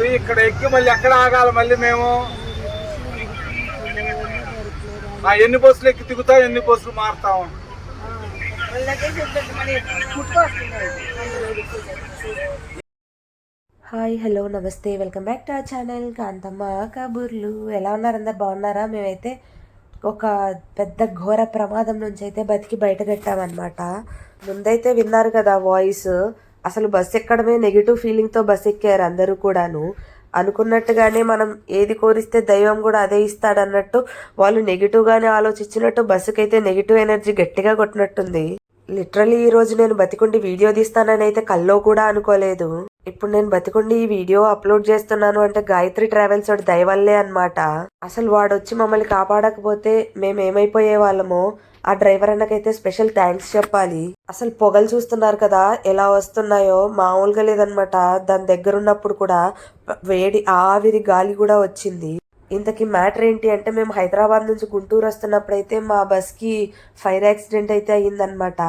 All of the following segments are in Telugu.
ఉంది ఇక్కడ ఎక్కి మళ్ళీ ఎక్కడ ఆగాలి? మళ్ళీ మేము ఆ, ఎన్ని బస్సులు ఎక్కి దిగుతా ఎన్ని బస్సులు మారుతాం hi hello namaste. Welcome back to our channel. Kanthamma కబుర్లు. ఎలా ఉన్నారు? అందరు బాగున్నారా? మేమైతే ఒక పెద్ద ఘోర ప్రమాదం నుంచి అయితే బతికి బయటపెట్టామన్నమాట ముందైతే విన్నారు కదా వాయిస్. అసలు బస్ ఎక్కడమే నెగిటివ్ ఫీలింగ్తో బస్ ఎక్కారు అందరూ కూడాను. అనుకున్నట్టుగానే మనం ఏది కోరిస్తే దైవం కూడా అదే ఇస్తాడన్నట్టు వాళ్ళు నెగిటివ్గానే ఆలోచించినట్టు బస్సుకైతే నెగిటివ్ ఎనర్జీ గట్టిగా కొట్టినట్టుంది. లిటరలీ ఈ రోజు నేను బతికుండి వీడియో తీస్తానని అయితే కల్లో కూడా అనుకోలేదు. ఇప్పుడు నేను బతికుండి ఈ వీడియో అప్లోడ్ చేస్తున్నాను అంటే గాయత్రి ట్రావెల్స్ వాడు దయవల్లే అనమాట అసలు వాడు వచ్చి మమ్మల్ని కాపాడకపోతే మేము ఏమైపోయే వాళ్ళమో ఆ డ్రైవర్ అన్నకైతే స్పెషల్ థ్యాంక్స్ చెప్పాలి. అసలు పొగలు చూస్తున్నారు కదా ఎలా వస్తున్నాయో మామూలుగా లేదనమాట దాని దగ్గర ఉన్నప్పుడు కూడా వేడి ఆవిరి గాలి కూడా వచ్చింది. ఇంతకీ మ్యాటర్ ఏంటి అంటే మేము హైదరాబాద్ నుంచి గుంటూరు వస్తున్నప్పుడైతే మా బస్కి ఫైర్ యాక్సిడెంట్ అయితే అయ్యిందనమాట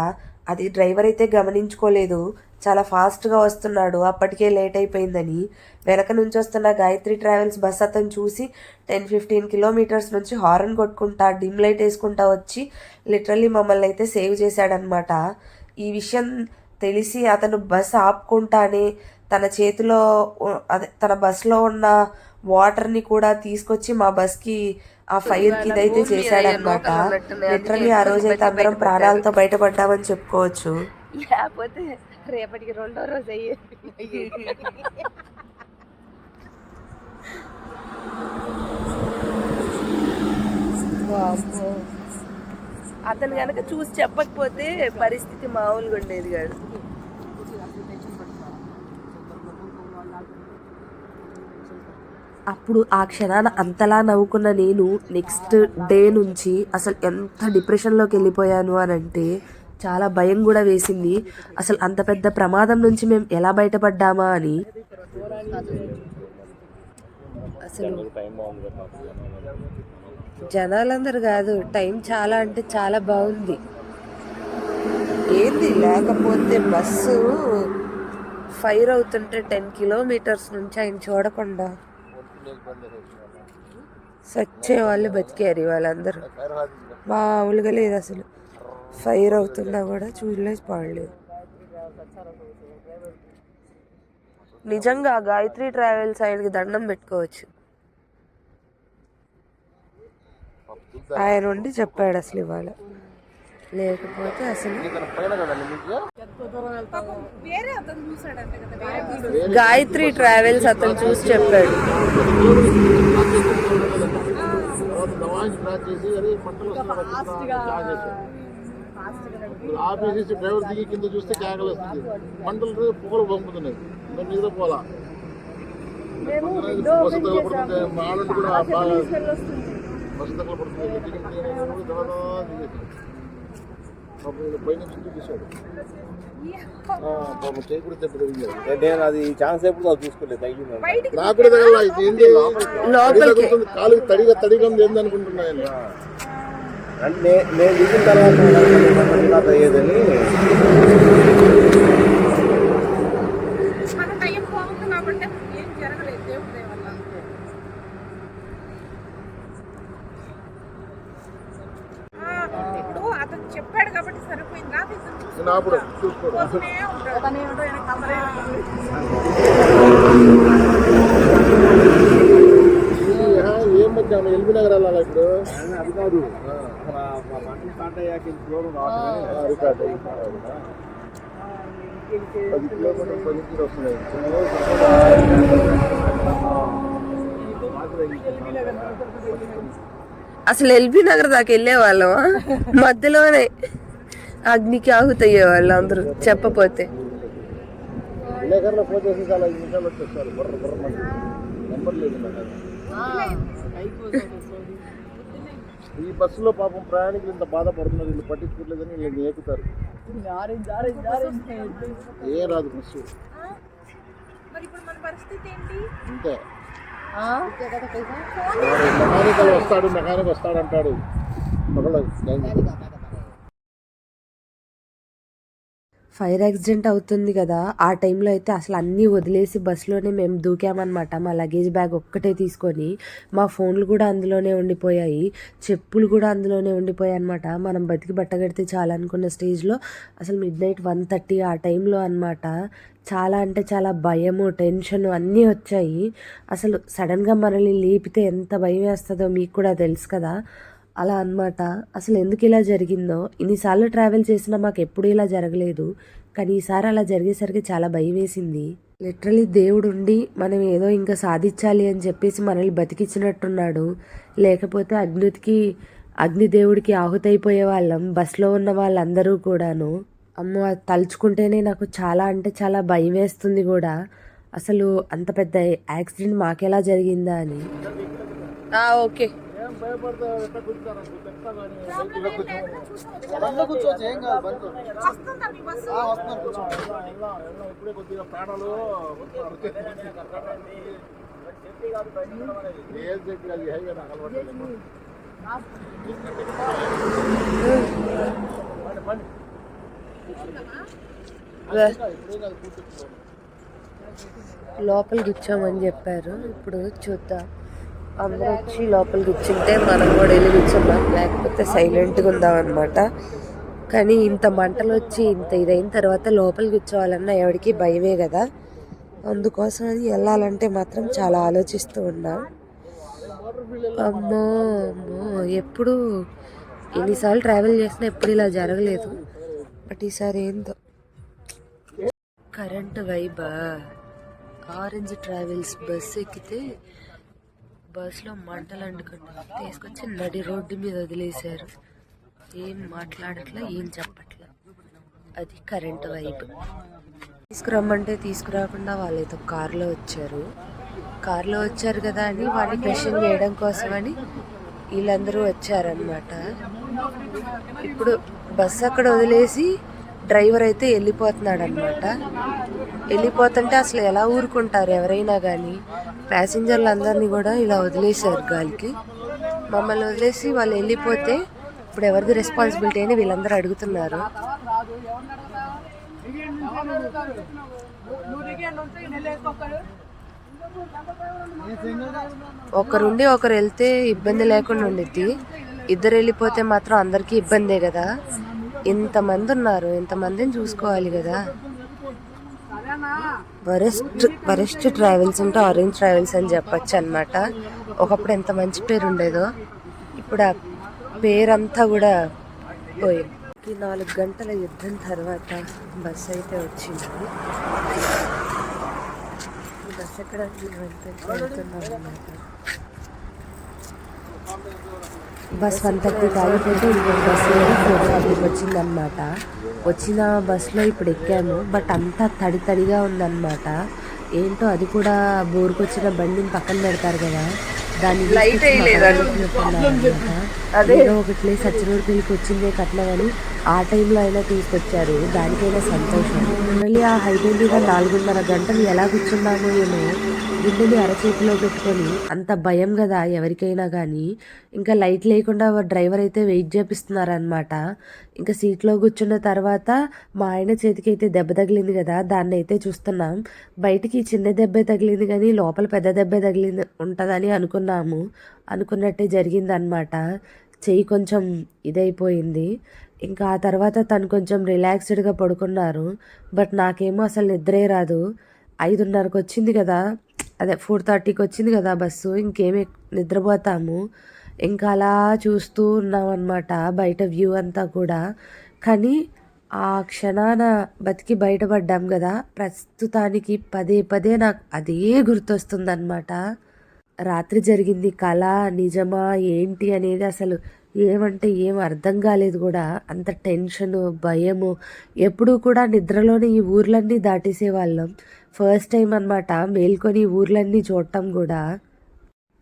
అది డ్రైవర్ అయితే గమనించుకోలేదు. చాలా ఫాస్ట్గా వస్తున్నాడు. అప్పటికే లేట్ అయిపోయిందని. వెనక నుంచి వస్తున్న గాయత్రి ట్రావెల్స్ బస్ అతను చూసి టెన్ ఫిఫ్టీన్ కిలోమీటర్స్ నుంచి హార్న్ కొట్టుకుంటా డిమ్ లైట్ వేసుకుంటా వచ్చి లిటరల్లీ మమ్మల్ని అయితే సేవ్ చేశాడనమాట ఈ విషయం తెలిసి అతను బస్ ఆపుకుంటానే తన చేతిలో అదే తన బస్లో ఉన్న వాటర్ని కూడా తీసుకొచ్చి మా బస్కి ఆ ఫైర్కి ఇదైతే చేశాడనమాట లిటరల్లీ ఆ రోజు అయితే అందరం ప్రాణాలతో బయటపడ్డామని చెప్పుకోవచ్చు. లేకపోతే రేపటికి రెండో రోజు అయ్యే అతను కనుక చూసి చెప్పకపోతే పరిస్థితి మామూలుగా ఉండేది కాదు. అప్పుడు ఆ క్షణాన అంతలా నవ్వుకున్న నేను నెక్స్ట్ డే నుంచి అసలు ఎంత డిప్రెషన్లోకి వెళ్ళిపోయాను అని అంటే చాలా భయం కూడా వేసింది. అసలు అంత పెద్ద ప్రమాదం నుంచి మేము ఎలా బయటపడ్డామా అని. అసలు జనాలందరూ కాదు టైం చాలా అంటే చాలా బాగుంది. ఏంది? లేకపోతే బస్సు ఫైర్ అవుతుంటే టెన్ కిలోమీటర్స్ నుంచి ఆయన చూడకుండా సచ్చే వాళ్ళు బతికారు వాళ్ళందరూ మామూలుగా లేదు అసలు. ఫైర్ అవుతున్నా కూడా చూడలేదు పాడలేదు. నిజంగా గాయత్రి ట్రావెల్స్ ఆయనకి దండం పెట్టుకోవచ్చు. ఆయన ఉండి చెప్పాడు అసలు ఇవాళ. లేకపోతే అసలు గాయత్రి ట్రావెల్స్ అతను చూసి చెప్పాడు. ఆఫీస్ డ్రైవర్ దిగి కింద చూస్తే కేకలు వస్తుంది. మంటలు పొగలు పంపుతున్నాయి మీద పోలా. కూడా బాగా. నేను అది ఛాన్స్ ఎప్పుడు చూసుకోలేదు నాకు కూడా తగల కాలుకి తడిగా తడిగా ఉంది ఏంది అనుకుంటున్నాను అంటే నేను దిగిన తర్వాత అయ్యేదని ఇప్పుడు చెప్పాడు కాబట్టి సరిపోయింది. నాకు ఇతను చూసి నేను అప్పుడు చూసుకోడు పోతూనే ఉంటాడు. ఏం మధ్య ఎల్బీ నగర్ వెళ్ళాలా ఇప్పుడు? అది కాదు. స్టార్ట్ అయ్యాక దూరం పది కిలోమీటర్ పది కిలో వస్తున్నాయి. అసలు ఎల్బీ నగర్ దాకా వెళ్ళే వాళ్ళం మధ్యలోనే అగ్నికి ఆహుతయ్యే వాళ్ళు అందరూ చెప్పపోతే. విలేకరులో ఫోన్ చేసి చాలా ఐదు నిమిషాలు వచ్చేస్తారు. బుర్ర బుర్ర నెంబర్ లేదు. ఈ బస్సులో పాపం ప్రయాణికులు ఇంత బాధపడుతున్నారు వీళ్ళు పట్టించుకోవట్లేదని వీళ్ళు ఎక్కుతారు ఏం రాదు బస్సు. అంతే మెకానికల్ వస్తాడు మెకానిక్ వస్తాడు అంటాడు ఫైర్ యాక్సిడెంట్ అవుతుంది కదా ఆ టైంలో అయితే అసలు అన్నీ వదిలేసి బస్సులోనే మేము దూకామన్నమాట. మా లగేజ్ బ్యాగ్ ఒక్కటే తీసుకొని మా ఫోన్లు కూడా అందులోనే ఉండిపోయాయి చెప్పులు కూడా అందులోనే ఉండిపోయాయి అనమాట మనం బతికి బట్టగడితే చాలా అనుకున్న స్టేజ్లో అసలు మిడ్ నైట్ వన్ థర్టీ ఆ టైంలో అనమాట చాలా అంటే చాలా భయము టెన్షన్ అన్నీ వచ్చాయి. అసలు సడన్గా మనల్ని లేపితే ఎంత భయం వేస్తుందో మీకు కూడా తెలుసు కదా. అలా అన్నమాట. అసలు ఎందుకు ఇలా జరిగిందో? ఇన్నిసార్లు ట్రావెల్ చేసినా మాకు ఎప్పుడు ఇలా జరగలేదు. కానీ ఈసారి అలా జరిగేసరికి చాలా భయం వేసింది. లిటరలీ దేవుడు ఉండి మనం ఏదో ఇంకా సాధించాలి అని చెప్పేసి మనల్ని బతికించినట్టున్నాడు లేకపోతే అగ్నికి అగ్నిదేవుడికి ఆహుతైపోయే వాళ్ళం బస్సులో ఉన్న వాళ్ళందరూ కూడాను. అమ్మ తలుచుకుంటేనే నాకు చాలా అంటే చాలా భయం వేస్తుంది కూడా. అసలు అంత పెద్ద యాక్సిడెంట్ మాకెలా జరిగిందా అని. ఓకే. బండ్లో కూర్చోవచ్చు ఏం కాదు బండ్లో. ఇప్పుడే కొద్దిగా ప్రాణాలు ఏం చెప్పి అది హైవే నాకు అలవాటు లేదు. ఇప్పుడే కాదు కూర్చోచ్చు లోపల కూర్చోమని చెప్పారు. ఇప్పుడు చూద్దాం. అందరూ వచ్చి లోపలికి ఇచ్చింటే మనం కూడా వెళ్ళి కూర్చున్నాం లేకపోతే సైలెంట్గా ఉందాం అనమాట కానీ ఇంత మంటలు వచ్చి ఇంత ఇదైన తర్వాత లోపలికి కూర్చోవాలన్నా ఎవరికి భయమే కదా. అందుకోసం అని వెళ్ళాలంటే మాత్రం చాలా ఆలోచిస్తూ ఉన్నా. అమ్మో అమ్మో ఎప్పుడు ఎన్నిసార్లు ట్రావెల్ చేసినా ఎప్పుడు ఇలా జరగలేదు. బట్ ఈసారి ఏందో. కరెంట్ వైబా? ఆరెంజ్ ట్రావెల్స్ బస్ ఎక్కితే బస్సులో మంటలు అంటుకుంటు తీసుకొచ్చి నడి రోడ్డు మీద వదిలేశారు. ఏం మాట్లాడట్లా ఏం చెప్పట్లా. అది కరెంట్ వైపు. తీసుకురమ్మంటే తీసుకురాకుండా వాళ్ళైతే కారులో వచ్చారు. కార్లో వచ్చారు కదా అని వాడిని క్వశ్చన్ చేయడం కోసమని వీళ్ళందరూ వచ్చారనమాట ఇప్పుడు బస్సు అక్కడ వదిలేసి డ్రైవర్ అయితే వెళ్ళిపోతున్నాడు అనమాట వెళ్ళిపోతుంటే అసలు ఎలా ఊరుకుంటారు ఎవరైనా కానీ ప్యాసింజర్లు అందరినీ కూడా ఇలా వదిలేశారు గాలికి. మమ్మల్ని వదిలేసి వాళ్ళు వెళ్ళిపోతే ఇప్పుడు ఎవరిది రెస్పాన్సిబిలిటీ అని వీళ్ళందరూ అడుగుతున్నారు. ఒకరుండి ఒకరు వెళ్తే ఇబ్బంది లేకుండా ఉండిద్ది ఇద్దరు వెళ్ళిపోతే మాత్రం అందరికీ ఇబ్బందే కదా. ఇంతమంది ఉన్నారు ఇంతమందిని చూసుకోవాలి కదా. వరెస్ట్ వరెస్ట్ ట్రావెల్స్ అంటే ఆరెంజ్ ట్రావెల్స్ అని చెప్పచ్చు అనమాట ఒకప్పుడు ఎంత మంచి పేరు ఉండేదో ఇప్పుడు ఆ పేరంతా కూడా పోయింది ఈ నాలుగు గంటల యుద్ధం తర్వాత బస్సు అయితే వచ్చింది. ఈ ఎక్కడ? వెళ్తున్నాం అన్నమాట. బస్ వన్ థర్టీకి ఆగిపోతే ఇంకొక బస్ ఫోర్ థర్టీకి వచ్చిందనమాట వచ్చిన బస్సులో ఇప్పుడు ఎక్కాము. బట్ అంతా తడి తడిగా ఉందన్నమాట. ఏంటో అది కూడా బోరుకొచ్చిన బండిని పక్కన పెడతారు కదా. దాన్ని వేయలేదండి. అదే. ఏదో ఒక ప్లేస్ సచ్చినోడి పెళ్ళికి వచ్చిందే కట్నం అని ఆ టైంలో అయినా తీసుకొచ్చారు. దానికైనా సంతోషం. మళ్ళీ ఆ హైవే మీద నాలుగున్నర గంటలు ఎలా కూర్చున్నామో ఏమో గుండెని అరచేతిలో పెట్టుకొని అంత భయం కదా ఎవరికైనా కానీ ఇంకా లైట్ లేకుండా డ్రైవర్ అయితే వెయిట్ చేపిస్తున్నారనమాట ఇంకా సీట్లో కూర్చున్న తర్వాత మా ఆయన చేతికి అయితే దెబ్బ తగిలింది కదా దాన్ని అయితే చూస్తున్నాం. బయటికి చిన్న దెబ్బే తగిలింది కానీ లోపల పెద్ద దెబ్బే తగిలింది ఉంటుందని అనుకున్నాము. అనుకున్నట్టే జరిగిందనమాట చెయ్యి కొంచెం ఇదైపోయింది. ఇంకా ఆ తర్వాత తను కొంచెం రిలాక్స్డ్గా పడుకున్నారు. బట్ నాకేమో అసలు నిద్రే రాదు. ఐదున్నరకు వచ్చింది కదా అదే ఫోర్ థర్టీకి వచ్చింది కదా బస్సు ఇంకేమి నిద్రపోతాము. ఇంకా అలా చూస్తూ ఉన్నాం బయట వ్యూ అంతా కూడా. కానీ ఆ క్షణాన బతికి బయటపడ్డాం కదా. ప్రస్తుతానికి పదే పదే నాకు అదే గుర్తొస్తుందన్నమాట. రాత్రి జరిగింది కళ నిజమా ఏంటి అనేది అసలు ఏమంటే ఏం అర్థం కాలేదు కూడా. అంత టెన్షను భయము ఎప్పుడూ కూడా నిద్రలోనే ఈ ఊర్లన్నీ దాటేసే వాళ్ళం ఫస్ట్ టైం అనమాట మేల్కొని ఊర్లన్నీ చూడటం కూడా.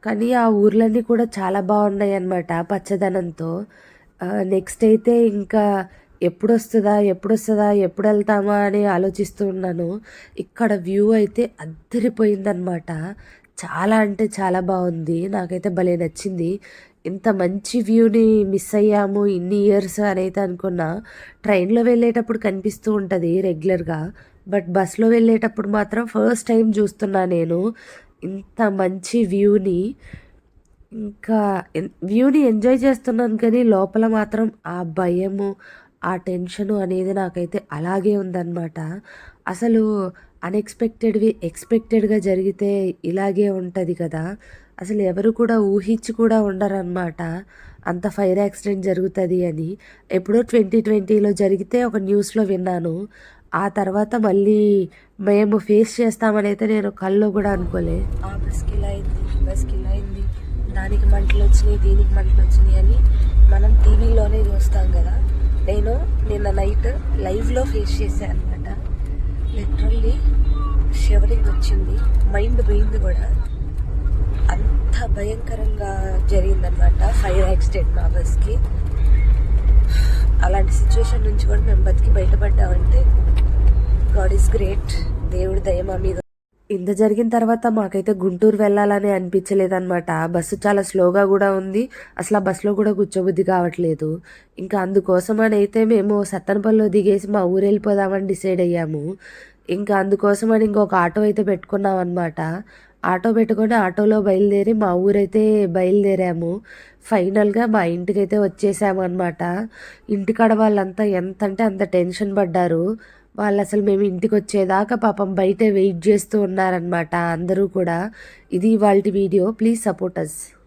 కానీ ఆ ఊర్లన్నీ కూడా చాలా బాగున్నాయి అన్నమాట పచ్చదనంతో. నెక్స్ట్ అయితే ఇంకా ఎప్పుడు వస్తుందా ఎప్పుడు వస్తుందా ఎప్పుడు వెళ్తామా అని ఆలోచిస్తూ ఉన్నాను. ఇక్కడ వ్యూ అయితే అద్దరిపోయిందనమాట చాలా అంటే చాలా బాగుంది నాకైతే భలే నచ్చింది. ఇంత మంచి వ్యూని మిస్ అయ్యాము ఇన్ని ఇయర్స్ అని అయితే అనుకున్నా. ట్రైన్లో వెళ్ళేటప్పుడు కనిపిస్తూ ఉంటుంది రెగ్యులర్గా బట్ బస్లో వెళ్ళేటప్పుడు మాత్రం ఫస్ట్ టైం చూస్తున్నా నేను. ఇంత మంచి వ్యూని ఇంకా వ్యూని ఎంజాయ్ చేస్తున్నాను కానీ లోపల మాత్రం ఆ భయము ఆ టెన్షను అనేది నాకైతే అలాగే ఉందన్నమాట. అసలు అన్ఎక్స్పెక్టెడ్వి ఎక్స్పెక్టెడ్గా జరిగితే ఇలాగే ఉంటుంది కదా. అసలు ఎవరు కూడా ఊహించి కూడా ఉండరన్నమాట. అంత ఫైర్ యాక్సిడెంట్ జరుగుతుంది అని. ఎప్పుడో ట్వంటీ ట్వంటీలో జరిగితే ఒక న్యూస్లో విన్నాను. ఆ తర్వాత మళ్ళీ మేము ఫేస్ చేస్తామని అయితే నేను కళ్ళు కూడా అనుకోలే. ఆ బస్కి ఇలా అయింది బస్కి ఇలా అయింది దానికి మంటలు వచ్చినాయి దీనికి మంటలు వచ్చినాయి అని మనం టీవీలోనే చూస్తాం కదా. నేను నిన్న నైట్ లైవ్లో ఫేస్ చేశాను అనమాట లిటరల్లీ షివరింగ్ వచ్చింది మైండ్ పోయింది కూడా. అంత భయంకరంగా జరిగిందనమాట ఫైర్ యాక్సిడెంట్ మా బస్కి అలాంటి సిచ్యువేషన్ నుంచి కూడా మేము బతికి బయటపడ్డామంటే గాడ్ ఈస్ గ్రేట్ దేవుడి దయ మా మీద. ఇంత జరిగిన తర్వాత మాకైతే గుంటూరు వెళ్ళాలని అనిపించలేదన్నమాట. బస్సు చాలా స్లోగా కూడా ఉంది. అసలు ఆ బస్సులో కూడా కూర్చోబుద్ధి కావట్లేదు. ఇంకా అందుకోసం అని అయితే మేము సత్తనపల్లిలో దిగేసి మా ఊరు వెళ్ళిపోదామని డిసైడ్ అయ్యాము. ఇంకా అందుకోసం అని ఇంకొక ఆటో అయితే పెట్టుకున్నాం అనమాట ఆటో పెట్టుకొని ఆటోలో బయలుదేరి మా ఊరైతే బయలుదేరాము. ఫైనల్గా మా ఇంటికైతే వచ్చేసాము అనమాట ఇంటికాడ వాళ్ళంతా ఎంత అంటే అంత టెన్షన్ పడ్డారు. వాళ్ళు అసలు మేము ఇంటికి వచ్చేదాకా పాపం బయట వెయిట్ చేస్తూ ఉన్నారనమాట అందరూ కూడా. ఇది వాళ్ళ వీడియో. Please support us